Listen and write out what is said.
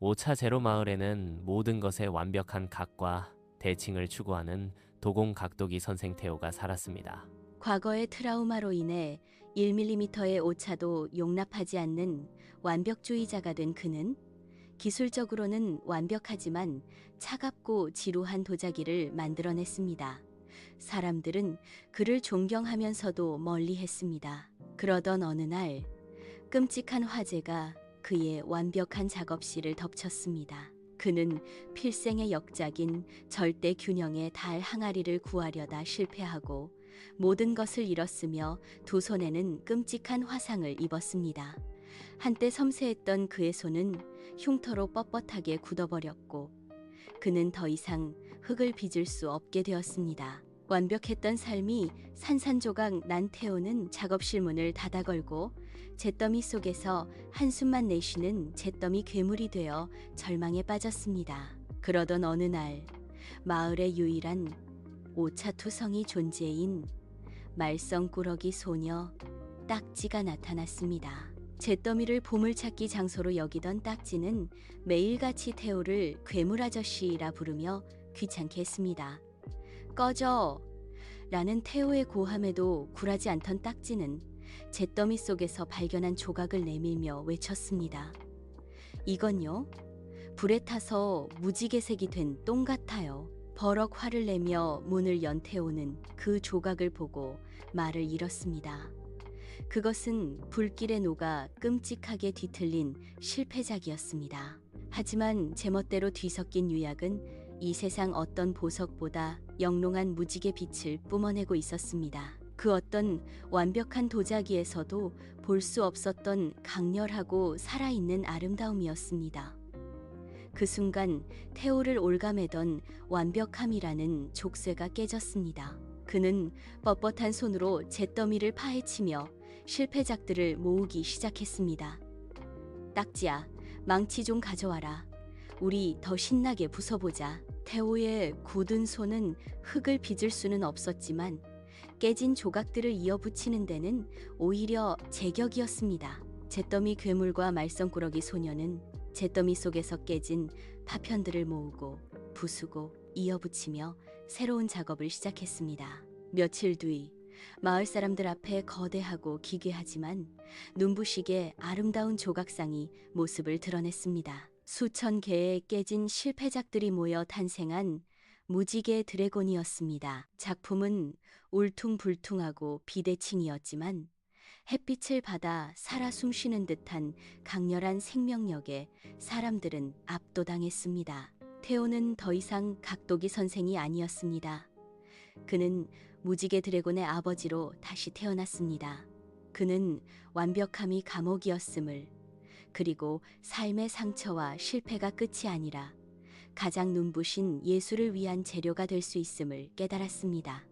5차 제로 마을에는 모든 것의 완벽한 각과 대칭을 추구하는 도공 각도기 선생 태호가 살았습니다. 과거의 트라우마로 인해 1mm의 오차도 용납하지 않는 완벽주의자가 된 그는 기술적으로는 완벽하지만 차갑고 지루한 도자기를 만들어냈습니다. 사람들은 그를 존경하면서도 멀리 했습니다. 그러던 어느 날 끔찍한 화재가 그의 완벽한 작업실을 덮쳤습니다. 그는 필생의 역작인 절대 균형의 달 항아리를 구하려다 실패하고 모든 것을 잃었으며 두 손에는 끔찍한 화상을 입었습니다. 한때 섬세했던 그의 손은 흉터로 뻣뻣하게 굳어버렸고 그는 더 이상 흙을 빚을 수 없게 되었습니다. 완벽했던 삶이 산산조각 난 태호는 작업실 문을 닫아 걸고 잿더미 속에서 한숨만 내쉬는 잿더미 괴물이 되어 절망에 빠졌습니다. 그러던 어느 날 마을의 유일한 오차투성이 존재인 말썽꾸러기 소녀 딱지가 나타났습니다. 잿더미를 보물찾기 장소로 여기던 딱지는 매일같이 태호를 괴물 아저씨라 부르며 귀찮게 했습니다. 꺼져! 라는 태호의 고함에도 굴하지 않던 딱지는 잿더미 속에서 발견한 조각을 내밀며 외쳤습니다. 이건요? 불에 타서 무지개색이 된 똥 같아요. 버럭 화를 내며 문을 연 태호는 그 조각을 보고 말을 잃었습니다. 그것은 불길에 녹아 끔찍하게 뒤틀린 실패작이었습니다. 하지만 제멋대로 뒤섞인 유약은 이 세상 어떤 보석보다 영롱한 무지개 빛을 뿜어내고 있었습니다. 그 어떤 완벽한 도자기에서도 볼 수 없었던 강렬하고 살아있는 아름다움이었습니다. 그 순간 태호를 올가매던 완벽함이라는 족쇄가 깨졌습니다. 그는 뻣뻣한 손으로 잿더미를 파헤치며 실패작들을 모으기 시작했습니다. 딱지야, 망치 좀 가져와라. 우리 더 신나게 부숴보자. 태호의 굳은 손은 흙을 빚을 수는 없었지만 깨진 조각들을 이어붙이는 데는 오히려 제격이었습니다. 잿더미 괴물과 말썽꾸러기 소녀는 잿더미 속에서 깨진 파편들을 모으고 부수고 이어붙이며 새로운 작업을 시작했습니다. 며칠 뒤 마을 사람들 앞에 거대하고 기괴하지만 눈부시게 아름다운 조각상이 모습을 드러냈습니다. 수천 개의 깨진 실패작들이 모여 탄생한 무지개 드래곤이었습니다. 작품은 울퉁불퉁하고 비대칭이었지만 햇빛을 받아 살아 숨쉬는 듯한 강렬한 생명력에 사람들은 압도당했습니다. 태호는 더 이상 각도기 선생이 아니었습니다. 그는 무지개 드래곤의 아버지로 다시 태어났습니다. 그는 완벽함이 감옥이었음을, 그리고 삶의 상처와 실패가 끝이 아니라 가장 눈부신 예술을 위한 재료가 될 수 있음을 깨달았습니다.